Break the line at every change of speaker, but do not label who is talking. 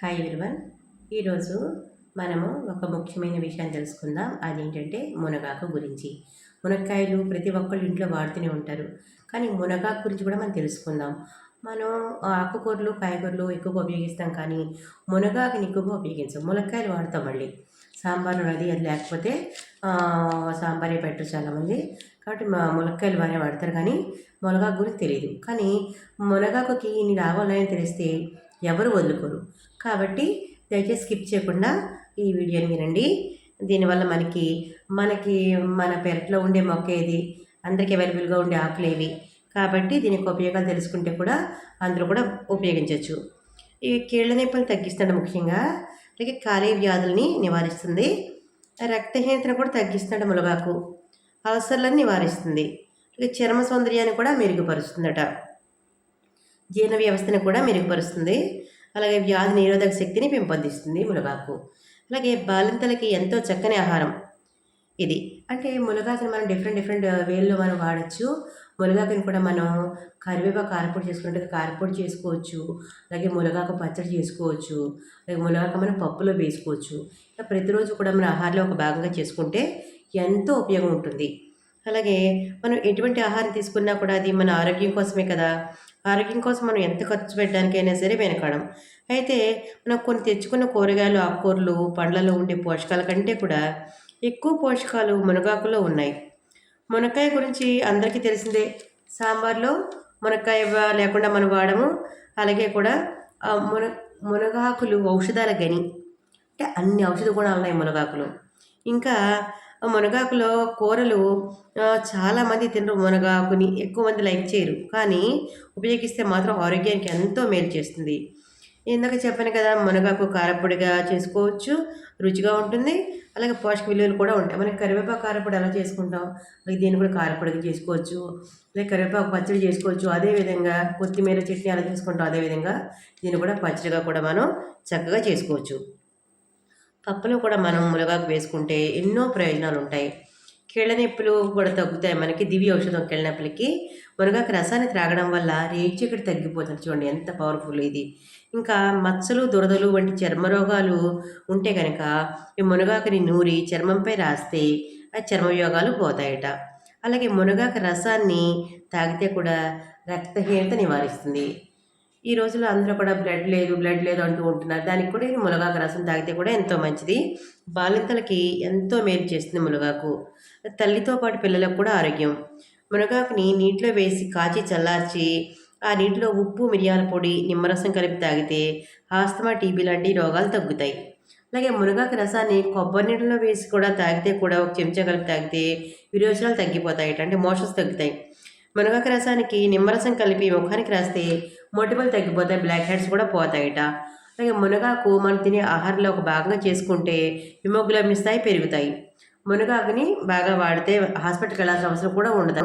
Hi everyone ఈరోజు మనము ఒక ముఖ్యమైన విషయం తెలుసుకుందాం. అదేంటంటే మునగాకు గురించి. మునక్కాయలు ప్రతి ఒక్కళ్ళు ఇంట్లో వాడుతూనే ఉంటారు. కానీ మునగాకు గురించి కూడా మనం తెలుసుకుందాం. మనం ఆకుకూరలు కాయగూరలు ఎక్కువగా ఉపయోగిస్తాం కానీ మునగాకుని ఎక్కువగా ఉపయోగించాం. మునక్కాయలు వాడతాం మళ్ళీ. సాంబార్ అది అది లేకపోతే సాంబారే పెట్టరు చాలామంది. కాబట్టి మా మునక్కాయలు బాగానే వాడతారు కానీ మునగాకు గురించి తెలియదు. కానీ మునగాకుకి ఇన్ని రావాలని తెలిస్తే ఎవరు వదులుకోరు. కాబట్టి దయచేసి స్కిప్ చేయకుండా ఈ వీడియోని వినండి. దీనివల్ల మనకి మనకి మన పెరట్లో ఉండే మొక్క ఏది? అందరికీ అవైలబుల్గా ఉండే ఆకులు ఏవి? కాబట్టి దీని యొక్క ఉపయోగాలు తెలుసుకుంటే కూడా అందరూ కూడా ఉపయోగించవచ్చు ఈ కీళ్ళ నొప్పులు తగ్గిస్తాడు ముఖ్యంగా. అలాగే కాలే వ్యాధుల్ని నివారిస్తుంది. రక్తహీనతను కూడా తగ్గిస్తున్నాడు ములగాకు. అల్సర్లను నివారిస్తుంది. ఇక చర్మ సౌందర్యాన్ని కూడా మెరుగుపరుస్తుందట. జీర్ణ వ్యవస్థను కూడా మెరుగుపరుస్తుంది. అలాగే వ్యాధి నిరోధక శక్తిని పెంపొందిస్తుంది మునగాకు అలాగే బాలింతలకి ఎంతో చక్కని ఆహారం ఇది. అంటే మునగాకుని మనం డిఫరెంట్ డిఫరెంట్ uh, వేల్లో మనం వాడచ్చు. మునగాకుని కూడా మనం కరివేపాకు కారపొడి చేసుకున్నట్టుగా కారపొడి చేసుకోవచ్చు. అలాగే మునగాకు పచ్చడి చేసుకోవచ్చు. అలాగే మునగాకు మనం పప్పులో వేసుకోవచ్చు. ఇలా ప్రతిరోజు కూడా మన ఆహారంలో ఒక భాగంగా చేసుకుంటే ఎంతో ఉపయోగం ఉంటుంది. అలాగే మనం ఎటువంటి ఆహారం తీసుకున్నా కూడా అది మన ఆరోగ్యం కోసమే కదా. ఆరోగ్యం కోసం మనం ఎంత ఖర్చు పెట్టడానికైనా సరే వెనకడం. అయితే మనం కొన్ని తెచ్చుకున్న కూరగాయలు ఆకుకూరలు పండ్లలో ఉండే పోషకాల కంటే కూడా ఎక్కువ పోషకాలు మునగాకులో ఉన్నాయి. మునక్కాయ గురించి అందరికీ తెలిసిందే. సాంబార్లో మునక్కాయ లేకుండా మనం వాడము. అలాగే కూడా మున మునగాకులు ఔషధాల గని. అంటే అన్ని ఔషధ గుణాలు ఉన్నాయి మునగాకులు. ఇంకా మునగాకులో కూరలు చాలామంది తినరు మునగాకుని ఎక్కువ మంది లైక్ చేయరు. కానీ ఉపయోగిస్తే మాత్రం ఆరోగ్యానికి ఎంతో మేలు చేస్తుంది. ఇందాక చెప్పాను కదా మునగాకు కారపొడిగా చేసుకోవచ్చు రుచిగా ఉంటుంది. అలాగే పోషక విలువలు కూడా ఉంటాయి. మనకి కరివేపాకు కారపొడి ఎలా చేసుకుంటాం? అలాగే దీన్ని కూడా కారపొడిగా చేసుకోవచ్చు. అలాగే కరివేపాకు పచ్చడి చేసుకోవచ్చు. అదేవిధంగా కొత్తిమీర చట్నీ అలా చేసుకుంటాం? అదేవిధంగా దీన్ని కూడా పచ్చడిగా కూడా మనం చక్కగా చేసుకోవచ్చు. పప్పులో కూడా మనం మునగాకు వేసుకుంటే ఎన్నో ప్రయోజనాలు ఉంటాయి కీళ్ళ నొప్పులు కూడా తగ్గుతాయి. మనకి దివ్య ఔషధం కీళ్ళ నొప్పులకి మునగాకు రసాన్ని త్రాగడం వల్ల రేచీకటి తగ్గిపోతుంది. చూడండి ఎంత పవర్ఫుల్ ఇది. ఇంకా మచ్చలు దురదలు వంటి చర్మ రోగాలు ఉంటే కనుక ఈ మునగాకుని నూరి చర్మంపై రాస్తే ఆ చర్మయోగాలు పోతాయట. అలాగే మునగాకు రసాన్ని తాగితే కూడా రక్తహీనత నివారిస్తుంది. ఈ రోజుల్లో అందరూ కూడా బ్లడ్ లేదు బ్లడ్ లేదు అంటూ ఉంటున్నారు. దానికి కూడా మునగాకు రసం తాగితే కూడా ఎంతో మంచిది. బాలింతలకి ఎంతో మేలు చేస్తుంది మునగాకు తల్లితో పాటు పిల్లలకు కూడా ఆరోగ్యం. మునగాకుని నీటిలో వేసి కాచి చల్లార్చి ఆ నీటిలో ఉప్పు మిరియాల పొడి నిమ్మరసం కలిపి తాగితే ఆస్తమా టీబీ లాంటి రోగాలు తగ్గుతాయి. అలాగే మునగాకు రసాన్ని కొబ్బరి నీటిలో వేసి కూడా తాగితే కూడా ఒక చెంచా కలిపి తాగితే విరోచనాలు తగ్గిపోతాయి. అంటే మోషన్స్ తగ్గుతాయి. మునగాకు రసానికి నిమ్మరసం కలిపి ముఖానికి రాస్తే మొటిమలు తగ్గిపోతాయి బ్లాక్ హెడ్స్ కూడా పోతాయట. అలాగే మునగాకు మనం తినే ఆహారంలో ఒక భాగంగా చేసుకుంటే హిమోగ్లోబిన్ స్థాయి పెరుగుతాయి. మునగాకుని బాగా వాడితే హాస్పిటల్కి వెళ్ళాల్సిన అవసరం కూడా ఉండదు.